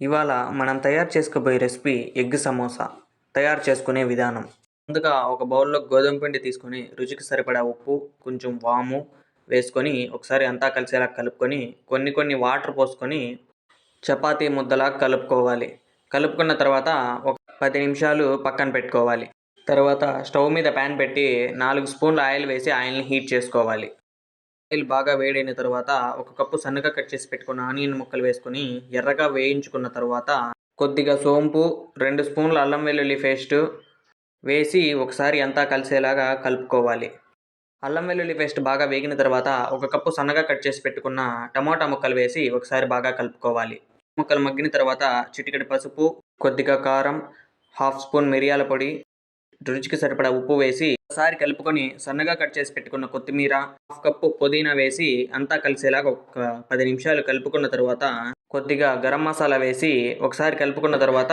ఇవాళ మనం తయారు చేసుకోబోయే రెసిపీ ఎగ్ సమోసా. తయారు చేసుకునే విధానం. ముందుగా ఒక బౌల్లో గోధుమ పిండి తీసుకొని రుచికి సరిపడా ఉప్పు కొంచెం వాము వేసుకొని ఒకసారి అంతా కలిసేలా కలుపుకొని కొన్ని కొన్ని వాటర్ పోసుకొని చపాతీ ముద్దలా కలుపుకోవాలి. కలుపుకున్న తర్వాత ఒక పది నిమిషాలు పక్కన పెట్టుకోవాలి. తర్వాత స్టవ్ మీద ప్యాన్ పెట్టి నాలుగు స్పూన్ల ఆయిల్ వేసి ఆయిల్ని హీట్ చేసుకోవాలి. ఆయిల్ బాగా వేడైన తర్వాత ఒక కప్పు సన్నగా కట్ చేసి పెట్టుకున్న ఆనియన్ ముక్కలు వేసుకొని ఎర్రగా వేయించుకున్న తర్వాత కొద్దిగా సోంపు రెండు స్పూన్ల అల్లం వెల్లుల్లి పేస్ట్ వేసి ఒకసారి అంతా కలిసేలాగా కలుపుకోవాలి. అల్లం వెల్లుల్లి పేస్ట్ బాగా వేగిన తర్వాత ఒక కప్పు సన్నగా కట్ చేసి పెట్టుకున్న టమాటా ముక్కలు వేసి ఒకసారి బాగా కలుపుకోవాలి. ముక్కలు మగ్గిన తర్వాత చిటికెడు పసుపు కొద్దిగా కారం హాఫ్ స్పూన్ మిరియాల పొడి రుచికి సరిపడా ఉప్పు వేసి ఒకసారి కలుపుకొని సన్నగా కట్ చేసి పెట్టుకున్న కొత్తిమీర హాఫ్ కప్పు పుదీనా వేసి అంతా కలిసేలాగా ఒక పది నిమిషాలు కలుపుకున్న తర్వాత కొద్దిగా గరం మసాలా వేసి ఒకసారి కలుపుకున్న తర్వాత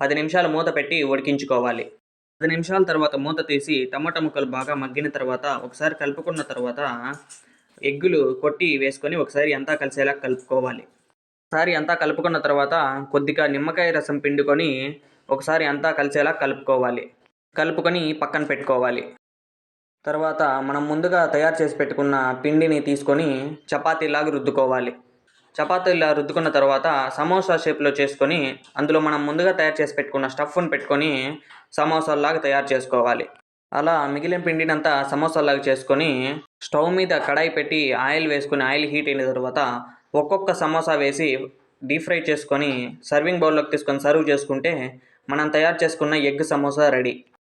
పది నిమిషాలు మూత పెట్టి ఉడికించుకోవాలి. పది నిమిషాల తర్వాత మూత తీసి టమాటా ముక్కలు బాగా మగ్గిన తర్వాత ఒకసారి కలుపుకున్న తర్వాత ఎగ్గులు కొట్టి వేసుకొని ఒకసారి అంతా కలిసేలా కలుపుకోవాలి. ఒకసారి అంతా కలుపుకున్న తర్వాత కొద్దిగా నిమ్మకాయ రసం పిండుకొని ఒకసారి అంతా కలిసేలా కలుపుకోవాలి. కలుపుకొని పక్కన పెట్టుకోవాలి. తర్వాత మనం ముందుగా తయారు చేసి పెట్టుకున్న పిండిని తీసుకొని చపాతీలాగా రుద్దుకోవాలి. చపాతీలా రుద్దుకున్న తర్వాత సమోసా షేప్లో చేసుకొని అందులో మనం ముందుగా తయారు చేసి పెట్టుకున్న స్టఫ్ను పెట్టుకొని సమోసాలాగా తయారు చేసుకోవాలి. అలా మిగిలిన పిండినంతా సమోసాలాగా చేసుకొని స్టవ్ మీద కడాయి పెట్టి ఆయిల్ వేసుకొని ఆయిల్ హీట్ అయిన తర్వాత ఒక్కొక్క సమోసా వేసి డీప్ ఫ్రై చేసుకొని సర్వింగ్ బౌల్లోకి తీసుకొని సర్వ్ చేసుకుంటే మనం తయారు చేసుకున్న ఎగ్ సమోసా రెడీ.